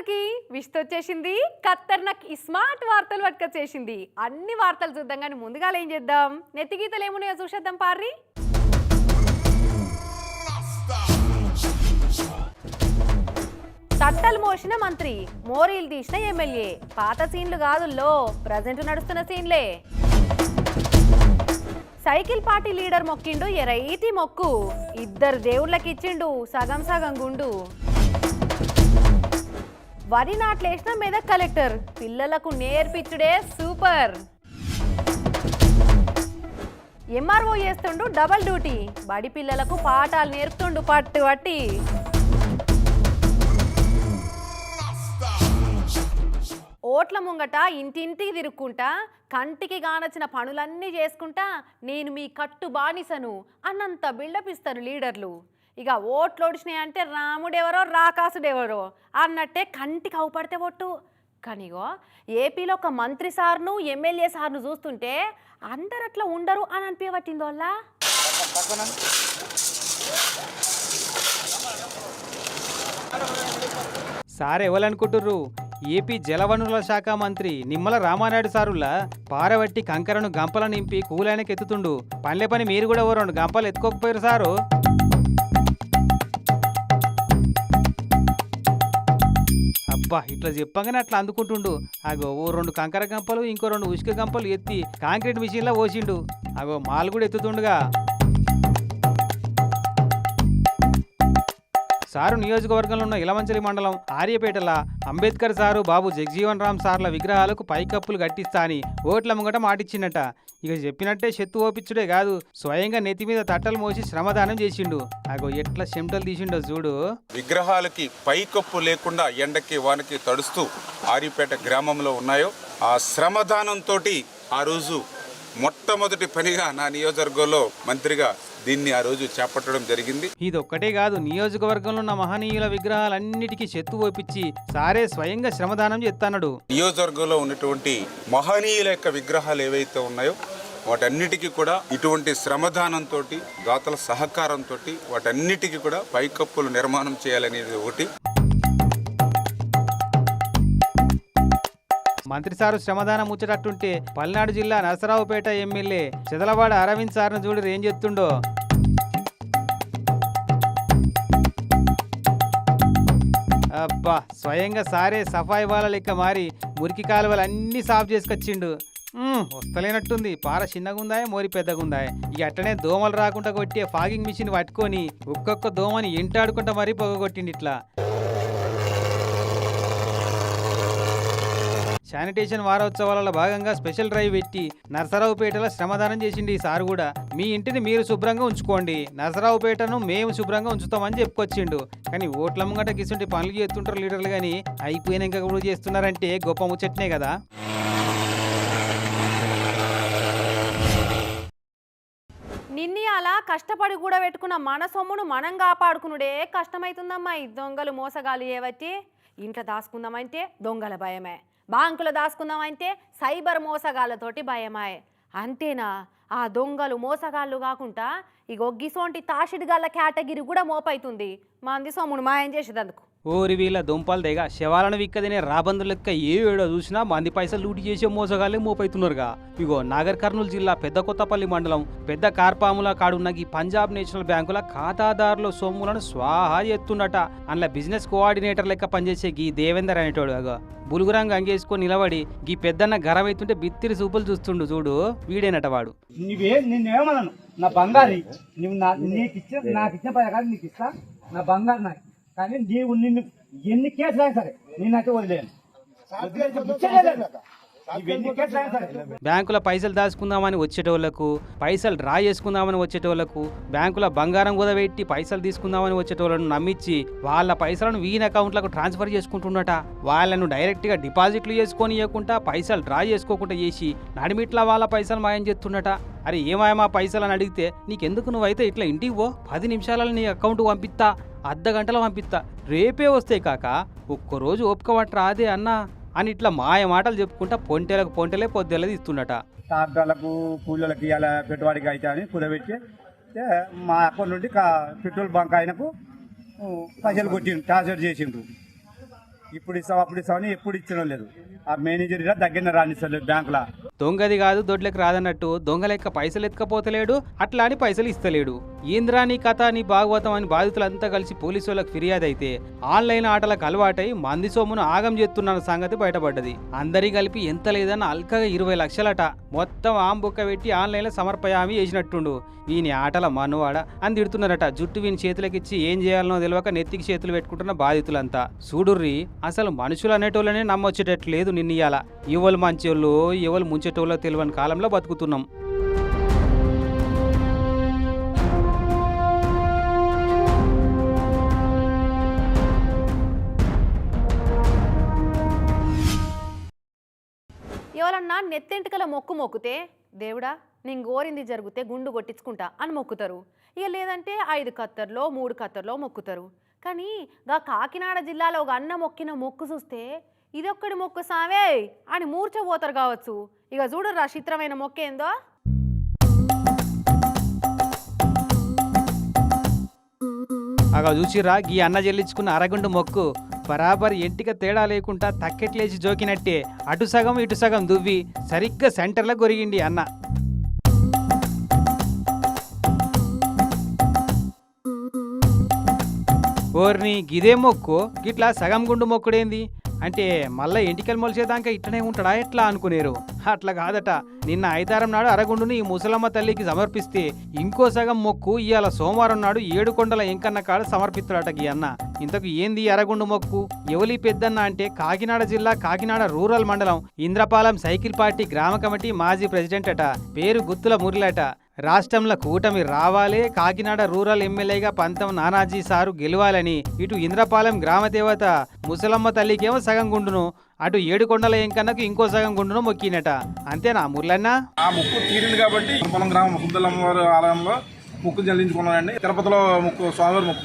అందరికి విష్త వచ్చేసింది. ఖతర్నాక్ స్మార్ట్ వార్తలు పట్టుకొచ్చేసింది. అన్ని వార్తలు చూద్దాం కానీ ముందుగా ఏం చేద్దాం? నెత్తిగీతలు ఏమున్నాయో చూసేద్దాం పార్రి. తట్టలు మోసిన మంత్రి మోరీలు తీసిన ఎమ్మెల్యే. పాత సీన్లు కాదుల్లో ప్రజెంట్ నడుస్తున్న సీన్లే. సైకిల్ పార్టీ లీడర్ మొక్కిండు ఎరైతి మొక్కు. ఇద్దరు దేవుళ్ళకి ఇచ్చిండు సగం సగం గుండు. వరి నాట్లేసిన మీద కలెక్టర్. పిల్లలకు నేర్పించుడే సూపర్. ఎంఆర్ఓ చేస్తుండు డబల్ డ్యూటీ. బడి పిల్లలకు పాఠాలు నేర్పుతుండు పట్టు పట్టి ఓట్ల ముంగట ఇంటింటికి తిరుక్కుంటా కంటికి కానొచ్చిన పనులన్నీ చేసుకుంటా నేను మీ కట్టు బానిసను అన్నంత బిల్డప్ ఇస్తారు లీడర్లు. ఇక ఓట్లు ఓడిచినాయి అంటే రాముడెవరో రాకాసుడెవరో అన్నట్టే కంటికి అవుపడితే ఒట్టు కానీగో ఏపీలో ఒక మంత్రి సార్ను ఎమ్మెల్యే సార్ను చూస్తుంటే అందరు అట్లా ఉండరు అని అనిపించబట్టింది వల్ల సార్ ఎవరనుకుంటుర్రు? ఏపీ జలవనరుల శాఖ మంత్రి నిమ్మల రామానాయుడు సారుల్లా పారబట్టి కంకరను గంపల నింపి కూలాయనకి ఎత్తుతుండు పనిలే పని మీరు కూడా ఓ రెండు గంపలు ఎత్తుకోకపోయారు సారు. అబ్బా ఇట్లా చెప్పగానే అట్లా అందుకుంటుండు. అగో ఓ రెండు కంకర గంపలు ఇంకో రెండు ఉసుక గంపలు ఎత్తి కాంక్రీట్ మిషన్లో పోసిండు. అగో మాలు కూడా ఎత్తుతుండుగా. సారు నియోజకవర్గంలో ఉన్న ఇలమంచలి మండలం ఆర్యపేటల అంబేద్కర్ సారు బాబు జగజీవన్ రామ్ సార్ల విగ్రహాలకు పైకప్పులు కట్టిస్తా అని ఓట్ల ముంగట మాటిచ్చిండట. ఇక చెప్పినట్టే చెత్తు ఓపిచ్చుడే కాదు స్వయంగా నెత్తి మీద తట్టలు మోసి శ్రమదానం చేసిండు. అగో ఎట్లా చెమటలు తీసిండో చూడు. విగ్రహాలకి పైకప్పు లేకుండా ఎండకి వానకి తడుస్తూ ఆరిపేట గ్రామంలో ఉన్నాయో ఆ శ్రమదానంతో ఆ రోజు మొట్టమొదటి పనిగా నా నియోజకవర్గంలో మంత్రిగా దీన్ని ఆ రోజు చేపట్టడం జరిగింది. ఇది ఒక్కటే కాదు నియోజకవర్గంలో ఉన్న మహనీయుల విగ్రహాలన్నిటికీ చెత్తు ఓపిచ్చి సారే స్వయంగా శ్రమదానం చేస్తానడు నియోజకవర్గంలో ఉన్నటువంటి మహనీయుల యొక్క విగ్రహాలు ఏవైతే ఉన్నాయో వాటన్నిటికీ కూడా ఇటువంటి శ్రమదానంతో దాతల సహకారంతో వాటన్నిటికీ కూడా పైకప్పులు నిర్మాణం చేయాలనేది ఒకటి. మంత్రి సారు శ్రమదానం ముచ్చటట్టుంటే పల్నాడు జిల్లా నరసరావుపేట ఎమ్మెల్యే చెదలవాడ అరవింద్ సార్ను చూడు ఏం చెప్తుండో. అబ్బా స్వయంగా సారే సఫాయి వాళ్ళ లెక్క మారి మురికి కాలువలు అన్నీ సాఫ్ చేసుకొచ్చిండు. వస్తలేనట్టుంది. పార చిన్నగుందా మోరి పెద్దగుందా ఇక అట్టనే దోమలు రాకుండా కొట్టే ఫాగింగ్ మిషన్ పట్టుకొని ఒక్కొక్క దోమని ఎంటాడుకుంటా మరీ పొగగొట్టిండు ఇట్లా శానిటేషన్ వారోత్సవాలలో భాగంగా స్పెషల్ డ్రైవ్ పెట్టి నరసరావుపేటలో శ్రమదానం చేసింది ఈ సార్ కూడా. మీ ఇంటిని మీరు శుభ్రంగా ఉంచుకోండి. నరసరావుపేటను మేము శుభ్రంగా ఉంచుతామని చెప్పుకొచ్చిండు. కానీ ఓట్ల ముంగట గిసుంటి పనులు చేస్తుంటారు లీడర్లు కానీ అయిపోయినాక కూడా చేస్తున్నారంటే గొప్ప ముచ్చట్నే కదా? నిన్ని అలా కష్టపడి కూడా పెట్టుకున్న మన సొమ్మును మనం కాపాడుకునుడే కష్టమవుతుందమ్మా ఈ దొంగలు మోసగాలు ఏవట్టి ఇంట్లో దాచుకుందామంటే దొంగల భయమే. బ్యాంకులో దాచుకుందామంటే సైబర్ మోసగాళ్ళతోటి భయమాయే. అంతేనా? ఆ దొంగలు మోసగాళ్ళు కాకుండా ఈ ఒగ్గిసోంటి తాషిడిగాళ్ళ కేటగిరీ కూడా మోపైతుంది. మంది సొమ్మును మాయం చేసేదందుకు. ఓరి వీళ్ళ దుంపలు తెగ శవాలను విక్కదినే రాబందు లెక్క ఏ ఏడో చూసినా మంది పైసలు లూటి చేసే మోసగాళ్ళే మోపైతున్నారుగా. ఇగో నాగర్ కర్నూలు జిల్లా పెద్ద కొత్తపల్లి మండలం పెద్ద కార్పాముల కాడున్న ఈ పంజాబ్ నేషనల్ బ్యాంకుల ఖాతాదారుల సొమ్ములను స్వాహా చేస్తుండట అందులో బిజినెస్ కోఆర్డినేటర్ లెక్క పనిచేసే గీ దేవేందర్ అనేటోడు అగో. బులుగురంగా అంగేసుకొని నిలబడి గీ పెద్దన్న గరమైతుంటే బిత్తిరి చూపులు చూస్తుండు చూడు. వీడేనట వాడు. నా బంగారు నీకు ఇచ్చిన నాకు ఇచ్చిన నీకు ఇస్తా. నా బంగారు నాకు కానీ నీవు నిన్ను ఎన్ని కేసులు సరే నేనైతే వదిలేను బ్యాంకుల పైసలు దాచుకుందామని వచ్చేటోళ్ళకు పైసలు డ్రా చేసుకుందామని వచ్చేటోళ్ళకు బ్యాంకుల బంగారం కుదబెట్టి పైసలు తీసుకుందామని వచ్చేటోళ్ళను నమ్మించి వాళ్ళ పైసలను వీన్ అకౌంట్లకు ట్రాన్స్ఫర్ చేసుకుంటున్నట వాళ్ళను డైరెక్ట్గా డిపాజిట్లు చేసుకొని ఇవ్వకుండా పైసలు డ్రా చేసుకోకుండా చేసి నడిమిట్లా వాళ్ళ పైసలు మాయం చేస్తుండట. అరే ఏమాయమా పైసలు అని అడిగితే నీకెందుకు నువ్వైతే ఇట్లా ఇంటికి పో? పది నిమిషాలలో నీ అకౌంట్ పంపిస్తా అర్ధ గంటలో పంపిస్తా రేపే వస్తాయి కాక ఒక్కరోజు ఓపిక పట్టరా అదే అన్నా. అని ఇట్లా మాయ మాటలు చెప్పుకుంటా పొంటెలకు పొంటెలే పొద్దులది ఇస్తుండట ట్రాక్టర్లకు కూలీలకు ఇవాళ పెట్టుబడికి అయితే అని కుదబెట్టి మా అకౌంట్ నుండి కా- పెట్రోల్ బంక్ ఆయనకు పైసలు కొట్టిండు ట్రాన్స్ఫర్ చేసిండ్రు ఇప్పుడు ఇస్తాం అప్పుడు ఇస్తామని ఎప్పుడు ఇచ్చడం లేదు. ఆ మేనేజర్ దగ్గర రానిస్తలేదు బ్యాంకులో. దొంగది కాదు దొడ్లకు రాదన్నట్టు దొంగ లెక్క పైసలు ఎత్తుకపోతలేడు అట్లా అని పైసలు ఇస్తలేడు. ఏంద్రా నీ కథ నీ భాగవతం అని బాధితులంతా కలిసి పోలీసు వాళ్ళకి ఫిర్యాదు అయితే ఆన్లైన్ ఆటలకు అలవాటై మంది సొమ్మును ఆగం చేస్తున్న సంగతి బయటపడ్డది. అందరి కలిపి ఎంత లేదన్న అల్కగా ఇరవై లక్షలట. మొత్తం ఆంబుక్క పెట్టి ఆన్లైన్లో సమర్పయామి చేసినట్టుండు. వీని ఆటల మనువాడ అని తిడుతున్నారట. జుట్టు వీని చేతులకిచ్చి ఏం చేయాలనో తెలియక నెత్తికి చేతులు పెట్టుకుంటున్న బాధితులంతా. చూడుర్రి అసలు మనుషులు అనేటోళ్ళనే నమ్మొచ్చేటట్లు లేదు నిన్నీయాల ఎవరు మంచోళ్ళు ఎవరు ముంచేటోళ్ళో తెలియని కాలంలో బతుకుతున్నాం. ఎవరన్నా నెత్తెంటికల మొక్కు మొక్కుతే దేవుడా నేను గోరింది జరిగితే గుండు కొట్టించుకుంటా అని మొక్కుతారు. ఇక లేదంటే ఐదు కత్తర్లో మూడు కత్తర్లో మొక్కుతారు. కానీ గా కాకినాడ జిల్లాలో ఒక అన్న మొక్కిన మొక్కు చూస్తే ఇదొక్కడి మొక్కు సావే అని మూర్చపోతారు కావచ్చు. ఇక చూడరా చిత్రమైన మొక్కేందో అగా చూసిరా గీ అన్న చెల్లించుకున్న అరగుండు మొక్కు. బరాబర్ ఎంటిక తేడా లేకుండా తక్కెట్లేసి జోకినట్టే. అటు సగం ఇటు సగం దువ్వి సరిగ్గా సెంటర్లో గొరిగిండి అన్న. ఓర్ని గిదే మొక్కు గిట్లా సగం గుండు మొక్కుడేంది? అంటే మళ్ళా ఎంటికలు మొలిచేదాకా ఇట్లనే ఉంటాడా ఎట్లా అనుకునేరు? అట్లా కాదట. నిన్న ఐదారం నాడు అరగుండుని ఈ ముసలమ్మ తల్లికి సమర్పిస్తే ఇంకో సగం మొక్కు ఇవాళ సోమవారం నాడు ఏడు కొండల ఎంకన్న కాడ సమర్పిస్తాడట గీ అన్న. ఇంతకు ఏంది అరగుండు మొక్కు? ఎవలి పెద్దన్న అంటే కాకినాడ జిల్లా కాకినాడ రూరల్ మండలం ఇంద్రపాలెం సైకిల్ పార్టీ గ్రామ కమిటీ మాజీ ప్రెసిడెంట్ అట పేరు గుత్తుల మురిలట రాష్ట్రంలో కూటమి రావాలే కాకినాడ రూరల్ ఎమ్మెల్యేగా పంతం నానాజీ సారు గెలవాలని ఇటు ఇంద్రపాలెం గ్రామ దేవత ముసలమ్మ తల్లికేమో సగం గుండును అటు ఏడుకొండల ఎంకన్నకు ఇంకో సగం గుండును మొక్కినట. అంతేనా మురళన్న? ఆ ముక్కు తీరింది కాబట్టి పొలం గ్రామం ముద్దులమ్మవారి ఆలయంలో ముక్కు చెల్లించుకున్నానండి తిరుపతిలో ముక్కు స్వామివారి ముక్కు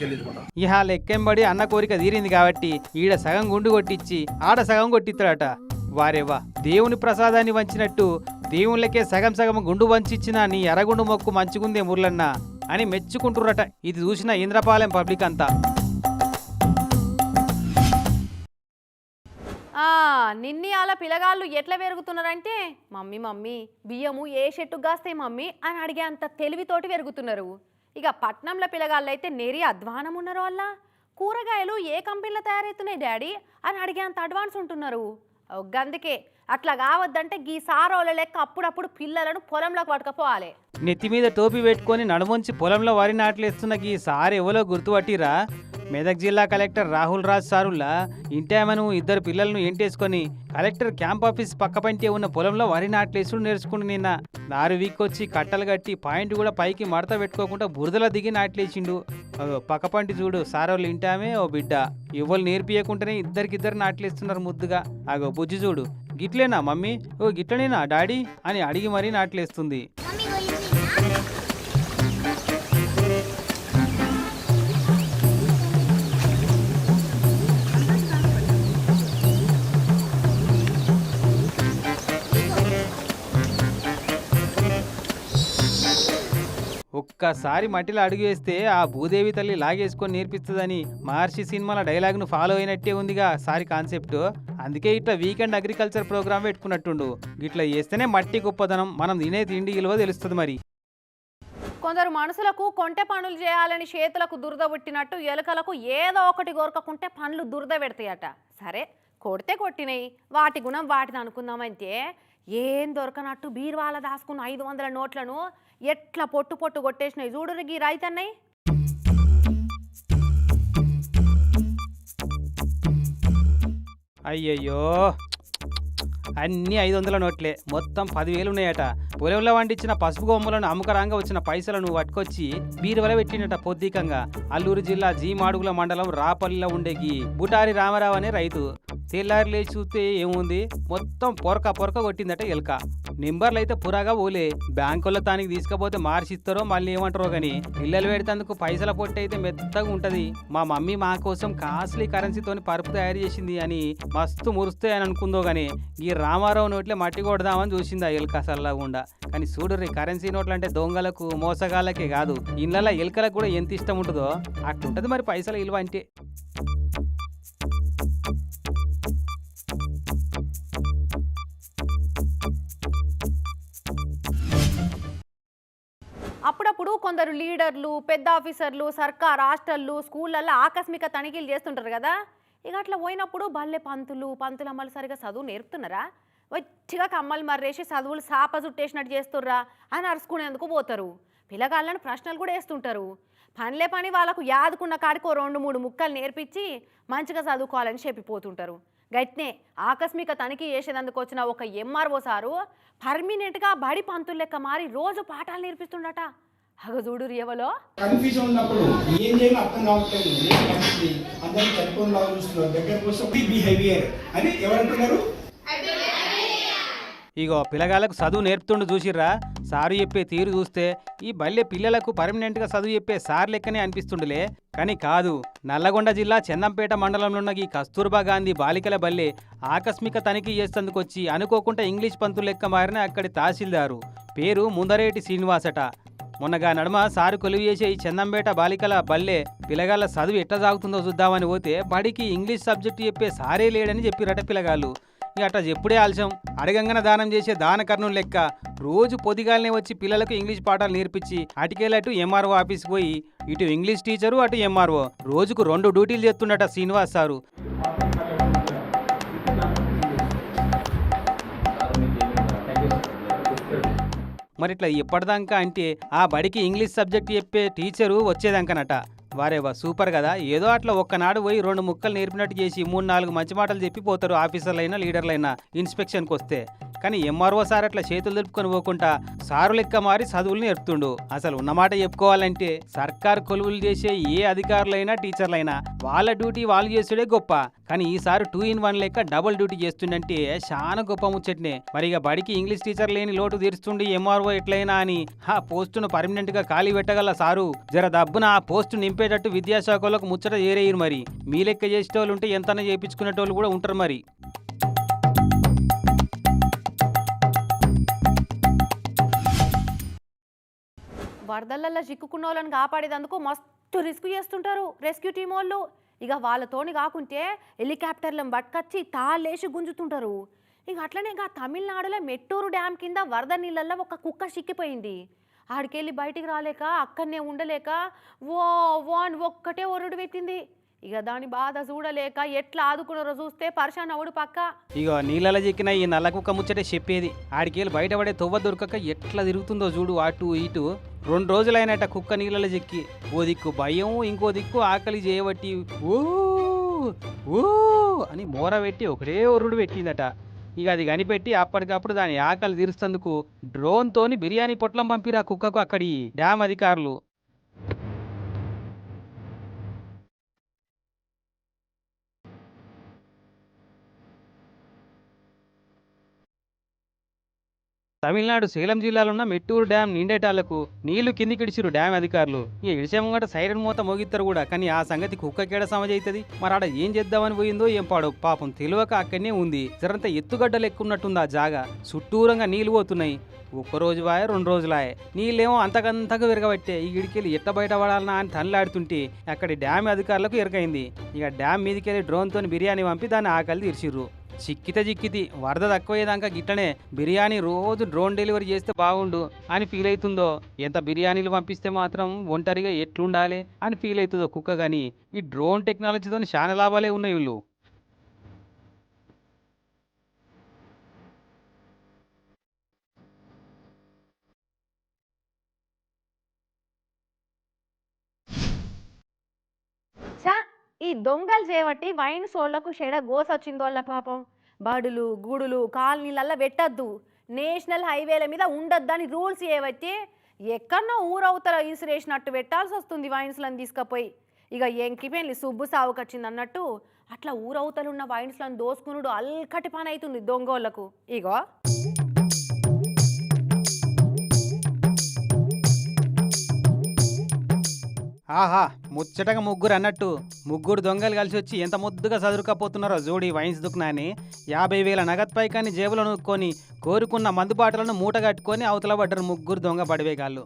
చెల్లించుకుంటాం ఇహ లెక్కెంబడి అన్న కోరిక తీరింది కాబట్టి ఈడ సగం గుండు కొట్టించి ఆడ సగం కొట్టిస్తాడట వారేవా దేవుని ప్రసాదాన్ని వంచినట్టు దేవుళ్ళకే సగం సగం గుండు వంచిచ్చిన నీ ఎర్రగుండు మొక్కు మంచిగుందే మురళన్న అని మెచ్చుకుంటురట ఇది చూసిన ఇంద్రపాలెం పబ్లిక్ అంతా. ఆ, నిన్ని అలా పిల్లగాళ్ళు ఎట్లా పెరుగుతున్నారంటే మమ్మీ మమ్మీ బియ్యము ఏ చెట్టుకు కాస్తాయి మమ్మీ అని అడిగే అంత తెలివితోటి పెరుగుతున్నారు. ఇక పట్నంలో పిల్లగాళ్ళు అయితే నేరి అధ్వానం ఉన్నారు వాళ్ళ కూరగాయలు ఏ కంపెనీలో తయారవుతున్నాయి డాడీ అని అడిగే అంత అడ్వాన్స్ ఉంటున్నారు. గందుకే అట్లా కావద్దంటే గీ సారోల లెక్క అప్పుడప్పుడు పిల్లలను పొలంలోకి పట్టుకపోవాలి. నెత్తి మీద టోపీ పెట్టుకొని నడుముంచి పొలంలో వరి నాట్లేస్తున్న ఈ సార్ ఎవరో గుర్తుపట్టిరా? మెదక్ జిల్లా కలెక్టర్ రాహుల్ రాజ్ సారుల్లా ఇంటామను ఇద్దరు పిల్లలను ఎంటేసుకొని కలెక్టర్ క్యాంప్ ఆఫీస్ పక్క పంటే ఉన్న పొలంలో వరి నాట్లేసుడు నేర్చుకుంటు నిన్న. నారు వీక్కొచ్చి కట్టలు కట్టి పాయింట్ కూడా పైకి మడత పెట్టుకోకుండా బురదలో దిగి నాట్లేసిండు పక్క పంటి చూడు సారోళ్ళు ఇంటామే ఓ బిడ్డ. ఎవరు నేర్పియకుంటేనే ఇద్దరికిద్దరు నాట్లేస్తున్నారు ముద్దుగా. అగో బుజ్జి చూడు. గిట్లేనా మమ్మీ? ఓ గిట్లనేనా డాడీ? అని అడిగి మరీ నాట్లేస్తుంది. ఒక్కసారి మట్టిలో అడుగు వేస్తే ఆ భూదేవి తల్లి లాగేసుకొని నేర్పిస్తుందని మహర్షి సినిమాల డైలాగ్ను ఫాలో అయినట్టే ఉందిగా సారి కాన్సెప్ట్. అందుకే ఇట్లా వీకెండ్ అగ్రికల్చర్ ప్రోగ్రామ్ పెట్టుకున్నట్టుండు. ఇట్లా చేస్తేనే మట్టి గొప్పదనం మనం తినే తిండి విలువ తెలుస్తుంది మరి. కొందరు మనుషులకు కొంటె పనులు చేయాలని చేతులకు దురద పుట్టినట్టు ఎలుకలకు ఏదో ఒకటి కోరకకుంటే పనులు దురద పెడతాయట. సరే కొడితే కొట్టినాయి. వాటి గుణం వాటిని అనుకుందామంటే ఏం దొరకనట్టు బీర్వాల దాసుకున్న ఐదు వందల నోట్లను ఎట్లా పొట్టు పొట్టు కొట్టేసినాయి చూడు గీ రైతన్నయ్య అయ్యయ్యో! అన్నీ ఐదు వందల నోట్లే. మొత్తం పదివేలు ఉన్నాయట. పొలంలో వండించిన పసుపు కొమ్మలను అమ్మకరాంగా వచ్చిన పైసలను పట్టుకొచ్చి బీరువల పెట్టినట పొద్దికంగా. అల్లూరు జిల్లా జీమాడుగుల మండలం రాపల్లిలో ఉండే గీ. బుటారి రామారావు అనే రైతు. తెల్లారి లేచి చూస్తే ఏముంది? మొత్తం పొరక పొరక కొట్టిందట ఎలుక. నెంబర్లు అయితే పురాగా పోలే. బ్యాంకుల్లో తానికి తీసుకపోతే మార్చిస్తారో మళ్ళీ ఏమంటారో కానీ పిల్లలు పెడితేందుకు పైసల పొట్టి అయితే మెత్తగా ఉంటుంది. మా మమ్మీ మా కోసం కాస్ట్లీ కరెన్సీతోని పరుపు తయారు చేసింది అని మస్తు మురుస్తే అని అనుకుందో గానీ ఈ రామారావు నోట్లే మట్టి కొడదామని చూసింది ఆ ఎలుక సల్లాగుండా. కానీ చూడుర్రి కరెన్సీ నోట్లు అంటే దొంగలకు మోసగాళ్ళకే కాదు. ఇళ్ళ ఎలుకలకు కూడా ఎంత ఇష్టం ఉంటుందో అట్లుంటది మరి పైసల విలువ అంటే. పోయినప్పుడు కొందరు లీడర్లు పెద్ద ఆఫీసర్లు సర్కార్ హాస్టళ్ళు స్కూళ్ళల్లో ఆకస్మిక తనిఖీలు చేస్తుంటారు కదా. ఇక అట్లా పోయినప్పుడు బల్లె పంతులు పంతులు అమ్మలు సరిగా చదువు నేర్పుతున్నారా? వచ్చిగా కమ్మలు మర్రేసి చదువులు సాప చుట్టేసినట్టు చేస్తుర్రా అని అరుచుకునేందుకు పోతారు. పిల్లగాళ్ళని ప్రశ్నలు కూడా వేస్తుంటారు. పనిలే పని వాళ్ళకు యాదుకున్న కాడికి ఓ రెండు మూడు ముక్కలు నేర్పించి మంచిగా చదువుకోవాలని చెప్పిపోతుంటారు. గట్నే ఆకస్మిక తనిఖీ చేసేందుకు వచ్చిన ఒక ఎంఆర్ఓ సారు పర్మినెంట్గా బడి పంతులు లెక్క మారి రోజు పాఠాలు నేర్పిస్తుండట. అగ చూడు రియవలో కన్ఫ్యూజన్ ఉన్నప్పుడు ఏం చేయాలో అర్థం కావట్లేదు. ఏం అందరూ చనిపోయిన లాగా చూస్తున్నారు దగ్గరకు వస్తే బిహేవియర్ అని ఎవరంటున్నారు? ఇగో పిల్లగాళ్ళకు చదువు నేర్పుతుండు చూసిర్రా? సారు చెప్పే తీరు చూస్తే ఈ బల్లె పిల్లలకు పర్మనెంట్గా చదువు చెప్పే సార్ లెక్కనే అనిపిస్తుండులే కానీ కాదు నల్లగొండ జిల్లా చందంపేట మండలంలో ఉన్న ఈ కస్తూర్బా గాంధీ బాలికల బల్లె ఆకస్మిక తనిఖీ చేసేందుకొచ్చి అనుకోకుండా ఇంగ్లీష్ పంతులు లెక్క మారిన అక్కడి తహసీల్దారు. పేరు ముందరేటి శ్రీనివాసట. మొన్నగా నడుమ సారు కొలువు చేసే ఈ చందంపేట బాలికల బల్లె పిల్లగాళ్ళ చదువు ఎట్లా సాగుతుందో చూద్దామని పోతే బడికి ఇంగ్లీష్ సబ్జెక్టు చెప్పే సారే లేడని చెప్పిరట పిల్లగాళ్ళు. ఇక అట్లా ఎప్పుడే ఆలస్యం. అడగంగన దానం చేసే దానకర్ణులు లెక్క రోజు పొదిగాలనే వచ్చి పిల్లలకు ఇంగ్లీష్ పాఠాలు నేర్పించి అటుకెళ్ళటు ఎంఆర్ఓ ఆఫీస్కి పోయి ఇటు ఇంగ్లీష్ టీచరు అటు ఎంఆర్ఓ. రోజుకు రెండు డ్యూటీలు చేస్తుండట శ్రీనివాస్ సారు. మరి ఇట్లా ఎప్పటిదాకా అంటే ఆ బడికి ఇంగ్లీష్ సబ్జెక్ట్ చెప్పే టీచరు వచ్చేదాకనట. వారేవా సూపర్ కదా ఏదో అట్లా ఒక్కనాడు పోయి రెండు ముక్కలు నేర్పినట్టు చేసి మూడు నాలుగు మంచి మాటలు చెప్పి పోతారు ఆఫీసర్లైనా లీడర్లైనా ఇన్స్పెక్షన్కి వస్తే కానీ ఎంఆర్ఓ సార్ అట్లా చేతులు తెలుపుకొని పోకుండా సారు లెక్క మారి చదువులు నేర్పుతుండు. అసలు ఉన్నమాట చెప్పుకోవాలంటే సర్కార్ కొలువులు చేసే ఏ అధికారులైనా టీచర్లైనా వాళ్ళ డ్యూటీ వాళ్ళు చేసేడే గొప్ప. కానీ ఈసారి టూ ఇన్ వన్ లెక్క డబుల్ డ్యూటీ చేస్తుండంటే చాలా గొప్ప ముచ్చట్నే. మరి ఇక బడికి ఇంగ్లీష్ టీచర్ లేని లోటు తీరుస్తుండి ఎంఆర్ఓ ఎట్లయినా అని ఆ పోస్టును పర్మనెంట్గా ఖాళీ పెట్టగల సారు జర దబ్బున ఆ పోస్టు నింపేటట్టు విద్యాశాఖలకు ముచ్చట ఏరేయరు మరి. మీ లెక్క చేసేటోళ్ళు ఉంటే ఎంతనా చేయించుకునేటోళ్ళు కూడా ఉంటారు మరి. వరదలల్లో చిక్కుకున్న వాళ్ళని కాపాడేందుకు మస్తు రిస్క్ చేస్తుంటారు రెస్క్యూ టీం వాళ్ళు. ఇక వాళ్ళతోని కాకుంటే హెలికాప్టర్లను పట్టుకొచ్చి తాళ్ళేసి గుంజుతుంటారు. ఇక అట్లనే ఇక తమిళనాడులో మెట్టూరు డ్యామ్ కింద వరద నీళ్ళల్లో ఒక కుక్క చిక్కిపోయింది. ఆడికెళ్ళి బయటికి రాలేక అక్కడనే ఉండలేక ఓ ఓ అని ఒక్కటే ఒరుడు పెట్టింది. ఇక దాని బాధ చూడలేక ఎట్లా ఆదుకున్నారో చూస్తే పర్షాన్ అవుడు పక్క. ఇక నీళ్ళలో చిక్కిన ఈ నల్ల కుక్క ముచ్చటే చెప్పేది. ఆడికేళ్ళు బయటపడే తొవ్వ దొరకక ఎట్లా తిరుగుతుందో చూడు అటు ఇటు. రెండు రోజులైనట కుక్క నీళ్ళలో చిక్కి. ఓ దిక్కు భయం ఇంకో దిక్కు ఆకలి చేయబట్టి ఊ ఊ అని మోర పెట్టి ఒకటే ఒరుడు పెట్టిందట. ఇక అది కనిపెట్టి అప్పటికప్పుడు దాని ఆకలి తీరుస్తందుకు డ్రోన్తోని బిర్యానీ పొట్లం పంపిరా కుక్కకు అక్కడి డ్యామ్ అధికారులు. తమిళనాడు సేలం జిల్లాలో ఉన్న మెట్టూరు డ్యామ్ నిండేటాలకు నీళ్ళు కిందికి ఇడిచిరు డ్యామ్ అధికారులు. ఇక ఇడిచే ముంగట సైరన్ మూత మోగిస్తారు కూడా. కానీ ఆ సంగతి కుక్కకేడ సమజైతుంది? మరి ఆడ ఏం చేద్దామని పోయిందో ఏం పాడు పాపం తెలియక అక్కడనే ఉంది. జరంత ఎత్తుగడ్డలు ఎక్కున్నట్టుంది ఆ జాగా. చుట్టూరంగా నీళ్ళు పోతున్నాయి. ఒక్క రోజు వాయ రెండు రోజులాయే. నీళ్ళేమో అంతకంతకు విరగబట్టే ఈ ఇడికెళ్ళి ఎట్ట బయట పడాలన్నా అని తనలాడుతుంటే అక్కడి డ్యామ్ అధికారులకు ఎరకైంది. ఇక డ్యామ్ మీదకెళ్ళి డ్రోన్తో బిర్యానీ పంపి దాన్ని ఆకలి తీర్చిర్రు. చిక్కిత చిక్కితి వరద తక్కువయ్యేదాకా గిట్లనే బిర్యానీ రోజు డ్రోన్ డెలివరీ చేస్తే బాగుండు అని ఫీల్ అవుతుందో ఎంత బిర్యానీలు పంపిస్తే మాత్రం ఒంటరిగా ఎట్లుండాలి అని ఫీల్ అవుతుందో కుక్క కానీ ఈ డ్రోన్ టెక్నాలజీతో చాలా లాభాలే ఉన్నాయి వీళ్ళు. ఈ దొంగలు చేయబట్టి వైన్ సోళ్ళకు షెడ గోసొచ్చింది వాళ్ళ పాపం. బడులు గుడులు కాలనీలల్లా పెట్టద్దు నేషనల్ హైవేల మీద ఉండొద్దని రూల్స్ చేయబట్టి ఎక్కడనో ఊరవతల అట్టు పెట్టాల్సి వస్తుంది వైన్స్లను తీసుకుపోయి. ఇక ఎంకిపోయింది సుబ్బు సావుకొచ్చింది అన్నట్టు అట్లా ఊరవతలు ఉన్న వైన్స్లను దోసుకునుడు అల్కటి పని అవుతుంది దొంగోళ్ళకు ఇగో. ఆహా! ముచ్చటగా ముగ్గురు అన్నట్టు ముగ్గురు దొంగలు కలిసి వచ్చి ఎంత ముద్దుగా చదురుకపోతున్నారో జోడి వైన్స్ దుకునాని యాభై వేల నగదు పైకాన్ని జేబులో నూక్కొని కోరుకున్న మందు బాటలను మూట కట్టుకొని అవతల పడ్డరు ముగ్గురు దొంగ పడివేగాళ్ళు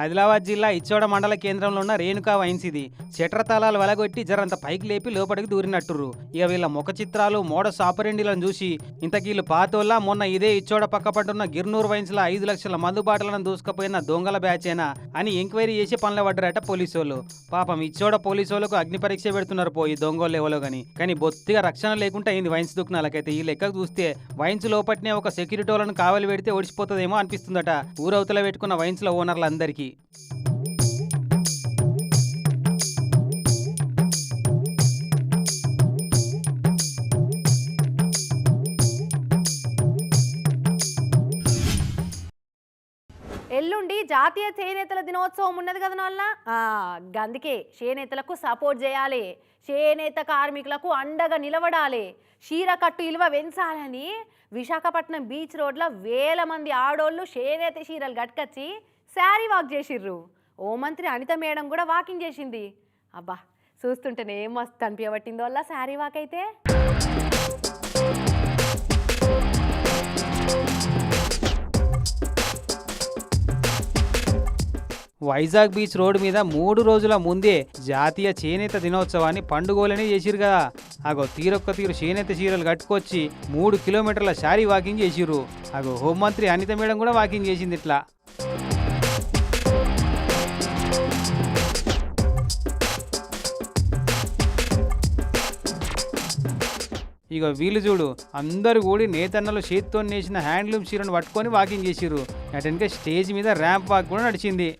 ఆదిలాబాద్ జిల్లా ఇచ్చోడ మండల కేంద్రంలో ఉన్న రేణుకా వైన్స్ ఇది. చెట్ర తాళాలు వెలగొట్టి జరంత పైకి లేపి లోపలికి దూరినట్టురు ఇక వీళ్ళ ముఖ చిత్రాలు మోడస్ ఆపరెండిలను చూసి ఇంతకీళ్ళు పాతోళ్ళ మొన్న ఇదే ఇచ్చోడ పక్కపట్టున్న గిర్నూర్లో ఐదు లక్షల మందు బాటలను దూసుకుపోయిన దొంగల బ్యాచేనా అని ఎంక్వైరీ చేసి పనులు పడ్డారట పోలీసు వాళ్ళు పాపం ఇచ్చోడ పోలీసు అగ్ని పరీక్ష పెడుతున్నారు పోయి దొంగోళ్ళు ఎవరో గాని. కానీ బొత్తిగా రక్షణ లేకుండా అయింది వైన్స్ దుకాణాలకైతే. ఈ లెక్కకు చూస్తే వైన్స్ లోపట్నే ఒక సెక్యూరిటీ వాళ్ళని కావలి పెడితే ఓడిచిపోతుందేమో అనిపిస్తుందట. ఊరవతల పెట్టుకున్న వైన్స్ల ఓనర్లందరికీ. ఎల్లుండి జాతీయ చేనేతల దినోత్సవం ఉన్నది కదా నాన్న? గందుకే. చేనేతలకు సపోర్ట్ చేయాలి. చేనేత కార్మికులకు అండగా నిలబడాలి. చీర కట్టు ఇలువ పెంచాలని విశాఖపట్నం బీచ్ రోడ్లో వేల మంది ఆడోళ్ళు చేనేత చీరలు కట్టుకొచ్చి శారీ వాక్ చేసిర్రు. ఓ మంత్రి అనిత మేడం కూడా వాకింగ్ చేసింది. అబ్బా చూస్తుంటేనే మస్తు అనిపించబట్టిందో వల్ల శారీ వాక్ అయితే. వైజాగ్ బీచ్ రోడ్డు మీద మూడు రోజుల ముందే జాతీయ చేనేత దినోత్సవాన్ని పండుగోలని చేసిరు కదా. అగో తీరొక్క తీరు చేనేత చీరలు కట్టుకొచ్చి మూడు కిలోమీటర్ల శారీ వాకింగ్ చేసిర్రు. అగో హోంమంత్రి అనిత మేడం కూడా వాకింగ్ చేసింది ఇట్లా ఇక వీళ్ళు చూడు అందరూ కూడి నేతన్నలు చేతితో నేసిన హ్యాండ్లూమ్ చీరను పట్టుకొని వాకింగ్ చేసిర్రు. అటెన్గా స్టేజ్ మీద ర్యాంప్ వాక్ కూడా నడిచింది.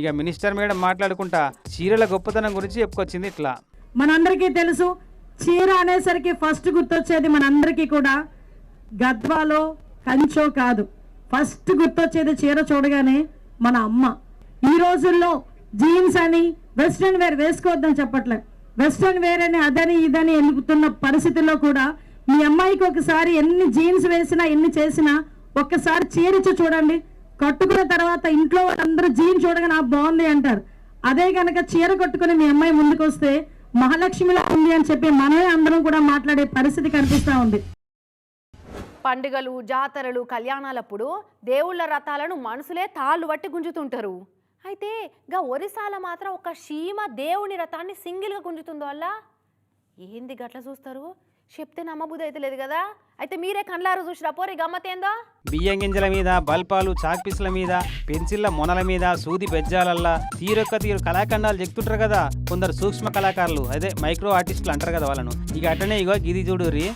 ఇక మినిస్టర్ మేడం మాట్లాడుకుంటా చీరల గొప్పతనం గురించి చెప్పుకొచ్చింది ఇట్లా. మనందరికీ తెలుసు చీర అనేసరికి ఫస్ట్ గుర్తొచ్చేది మనందరికీ కూడా. గద్వాలో కంచో కాదు. ఫస్ట్ గుర్తొచ్చేది చీర చూడగానే మన అమ్మ. ఈ రోజుల్లో జీన్స్ అని వెస్ట్రన్ వేర్ వేసుకోవద్దని చెప్పట్లే. వెస్ట్రన్ వేర్ అని అదని ఇదని ఎన్నుకుతున్న పరిస్థితుల్లో కూడా మీ అమ్మాయికి ఒకసారి ఎన్ని జీన్స్ వేసినా ఎన్ని చేసినా ఒక్కసారి చీరిచ్చి చూడండి. కట్టుకున్న తర్వాత ఇంట్లో వాళ్ళందరూ జీన్ చూడగానే బాగుంది అంటారు. అదే కనుక చీర కట్టుకుని మీ అమ్మాయి ముందుకు వస్తే మహాలక్ష్మిలా ఉంది అని చెప్పి మనమే అందరం కూడా మాట్లాడే పరిస్థితి కనిపిస్తా ఉంది. పండుగలు జాతరలు కళ్యాణాలప్పుడు దేవుళ్ళ రథాలను మనుషులే తాళ్ళు పట్టి గుంజుతుంటారు. అయితే గా ఒరిసాల మాత్రం ఒక సీమ దేవుని రథాన్ని సింగిల్గా గుంజుతుందో వల్ల ఏంది గట్ల చూస్తారు? చెప్తే నమ్మబుద్ధి అయితే లేదు కదా? అయితే మీరే కండ్లారు చూసిరా పోరి గమ్మతేందో? బియ్యం గింజల మీద బల్పాలు చాక్పీసుల మీద పెన్సిల్ల మొనల మీద సూది బెజ్జాలల్లా తీరొక్క తీరు కళాఖండాలు చెప్తుంటారు కదా? కొందరు సూక్ష్మ కళాకారులు అదే మైక్రో ఆర్టిస్టులు అంటారు కదా వాళ్ళను. ఇక అటనే ఇగో ఇది చూడుర్రి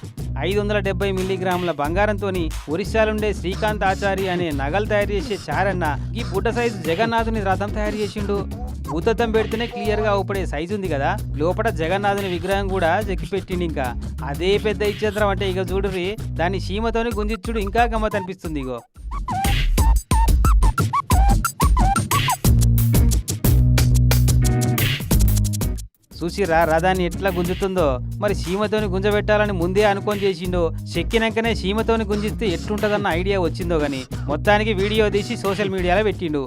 ఐదు వందల డెబ్బై మిల్లీగ్రాముల బంగారంతో ఒరిస్సాలుండే శ్రీకాంత్ ఆచారి అనే నగలు తయారు చేసే చారన్న ఈ బుడ్డ సైజు జగన్నాథుని రథం తయారు చేసిండు. భూతత్వం పెడితేనే క్లియర్గా ఊపడే సైజు ఉంది కదా. లోపల జగన్నాథుని విగ్రహం కూడా చెక్కిపెట్టిండు ఇంకా. అదే పెద్ద ఇచ్చేద్రం అంటే ఇక చూడుర్రి దాని సీమతోని గుంజిచ్చుడు ఇంకా గమ్మత్ అనిపిస్తుంది ఇగో. చూసిరా రథాన్ని ఎట్లా గుంజుతుందో. మరి సీమతోని గుంజబెట్టాలని ముందే అనుకొని చేసిండో. చెక్కినాకనే సీమతోని గుంజిస్తే ఎట్లుంటదన్న ఐడియా వచ్చిందో గాని మొత్తానికి వీడియో తీసి సోషల్ మీడియాలో పెట్టిండు.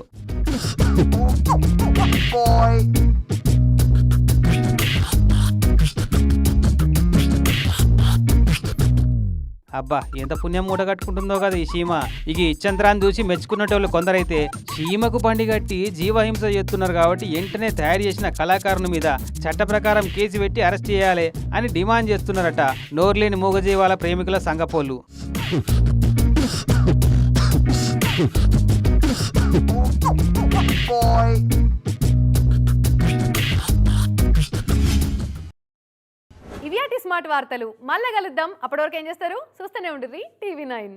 అబ్బా ఎంత పుణ్యం మూట కట్టుకుంటుందో కదా ఈ సీమ ఇక ఇచ్చంత్రాన్ని చూసి మెచ్చుకున్నటోళ్ళు కొందరైతే సీమకు బండి కట్టి జీవహింస చేస్తున్నారు కాబట్టి వెంటనే తయారు చేసిన కళాకారుని మీద చట్ట ప్రకారం కేసు పెట్టి అరెస్ట్ చేయాలి అని డిమాండ్ చేస్తున్నారట నోర్లేని మూగజీవాల ప్రేమికుల ఇవి స్మార్ట్ వార్తలు. మళ్ళీ కలుద్దాం. అప్పటివరకు ఏం చేస్తారు? చూస్తూనే ఉంటుంది టీవీ నైన్.